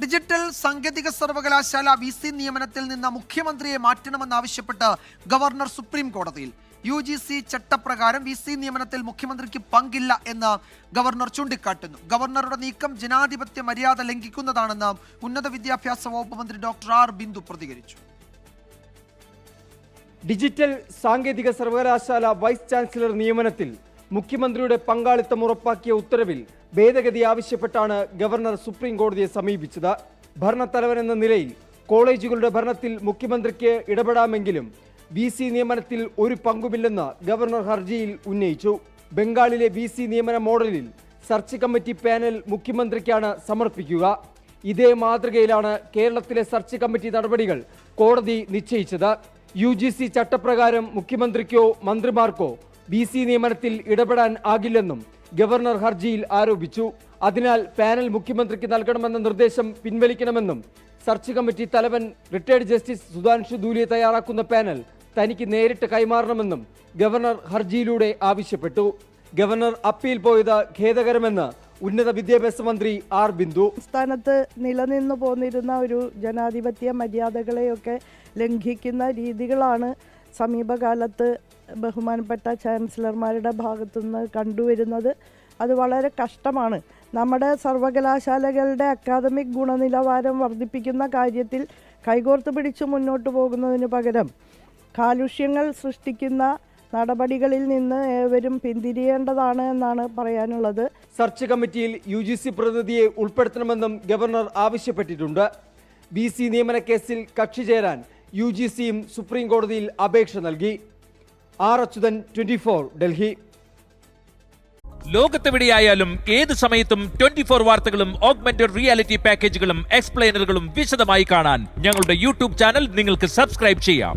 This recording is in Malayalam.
ഡിജിറ്റൽ സാങ്കേതിക സർവകലാശാല വി സി നിയമനത്തിൽ നിന്ന് മുഖ്യമന്ത്രിയെ മാറ്റണമെന്നാവശ്യപ്പെട്ട് ഗവർണർ സുപ്രീം കോടതിയിൽ. യു ജി സി ചട്ടപ്രകാരം വി സി നിയമനത്തിൽ മുഖ്യമന്ത്രിക്ക് പങ്കില്ല എന്ന് ഗവർണർ ചൂണ്ടിക്കാട്ടുന്നു. ഗവർണറുടെ നീക്കം ജനാധിപത്യ മര്യാദ ലംഘിക്കുന്നതാണെന്ന് ഉന്നത വിദ്യാഭ്യാസ വകുപ്പ് മന്ത്രി ഡോക്ടർ ആർ ബിന്ദു പ്രതികരിച്ചു. ഡിജിറ്റൽ സാങ്കേതിക സർവകലാശാല വൈസ് ചാൻസലർ നിയമനത്തിൽ മുഖ്യമന്ത്രിയുടെ പങ്കാളിത്തം ഉറപ്പാക്കിയ ഉത്തരവിൽ ഭേദഗതി ആവശ്യപ്പെട്ടാണ് ഗവർണർ സുപ്രീം കോടതിയെ സമീപിച്ചത്. ഭരണത്തലവൻ എന്ന നിലയിൽ കോളേജുകളുടെ ഭരണത്തിൽ മുഖ്യമന്ത്രിക്ക് ഇടപെടാമെങ്കിലും വി സി നിയമനത്തിൽ ഒരു പങ്കുമില്ലെന്ന് ഗവർണർ ഹർജിയിൽ ഉന്നയിച്ചു. ബംഗാളിലെ വി സി നിയമന മോഡലിൽ സെർച്ച് കമ്മിറ്റി പാനൽ മുഖ്യമന്ത്രിക്കാണ് സമർപ്പിക്കുക. ഇതേ മാതൃകയിലാണ് കേരളത്തിലെ സെർച്ച് കമ്മിറ്റി നടപടികൾ കോടതി നിശ്ചയിച്ചത്. യു ചട്ടപ്രകാരം മുഖ്യമന്ത്രിക്കോ മന്ത്രിമാർക്കോ ബി സി നിയമനത്തിൽ ഇടപെടാൻ ആകില്ലെന്നും ഗവർണർ ഹർജിയിൽ ആരോപിച്ചു. അതിനാൽ പാനൽ മുഖ്യമന്ത്രിക്ക് നൽകണമെന്ന നിർദ്ദേശം പിൻവലിക്കണമെന്നും സർച്ച് കമ്മിറ്റി തലവൻ റിട്ടയർഡ് ജസ്റ്റിസ് സുധാൻഷു ദൂലിയെ തയ്യാറാക്കുന്ന പാനൽ തനിക്ക് നേരിട്ട് കൈമാറണമെന്നും ഗവർണർ ഹർജിയിലൂടെ ആവശ്യപ്പെട്ടു. ഗവർണർ അപ്പീൽ പോയത് ഖേദകരമെന്ന് ഉന്നത വിദ്യാഭ്യാസ മന്ത്രി ആർ ബിന്ദു. സംസ്ഥാനത്ത് നിലനിന്നു പോന്നിരുന്ന ഒരു ജനാധിപത്യ മര്യാദകളെയൊക്കെ ലംഘിക്കുന്ന രീതികളാണ് സമീപകാലത്ത് ബഹുമാനപ്പെട്ട ചാൻസലർമാരുടെ ഭാഗത്തുനിന്ന് കണ്ടുവരുന്നത് അത് വളരെ കഷ്ടമാണ്. നമ്മുടെ സർവകലാശാലകളുടെ അക്കാദമിക് ഗുണനിലവാരം വർദ്ധിപ്പിക്കുന്ന കാര്യത്തിൽ കൈകോർത്ത് പിടിച്ച് മുന്നോട്ട് പോകുന്നതിന് പകരം കാലുഷ്യങ്ങൾ സൃഷ്ടിക്കുന്ന നടപടികളിൽ നിന്ന് ഏവരും പിന്തിരിയേണ്ടതാണ് എന്നാണ് പറയാനുള്ളത്. സെർച്ച് കമ്മിറ്റിയിൽ യു ജി സി പ്രതിനിധിയെ ഉൾപ്പെടുത്തണമെന്നും ഗവർണർ ആവശ്യപ്പെട്ടിട്ടുണ്ട്. ബി സി നിയമന കേസിൽ കക്ഷി ചേരാൻ യു ജി സിയും സുപ്രീം കോടതിയിൽ അപേക്ഷ നൽകി. R Achuthan twenty four Delhi. ലോകത്തെവിടെയായാലും ഏത് സമയത്തും ട്വന്റി ഫോർ വാർത്തകളും ഓഗ്മെന്റഡ് റിയാലിറ്റി പാക്കേജുകളും എക്സ്പ്ലെയിനറുകളും വിശദമായി കാണാൻ ഞങ്ങളുടെ യൂട്യൂബ് ചാനൽ നിങ്ങൾക്ക് സബ്സ്ക്രൈബ് ചെയ്യാം.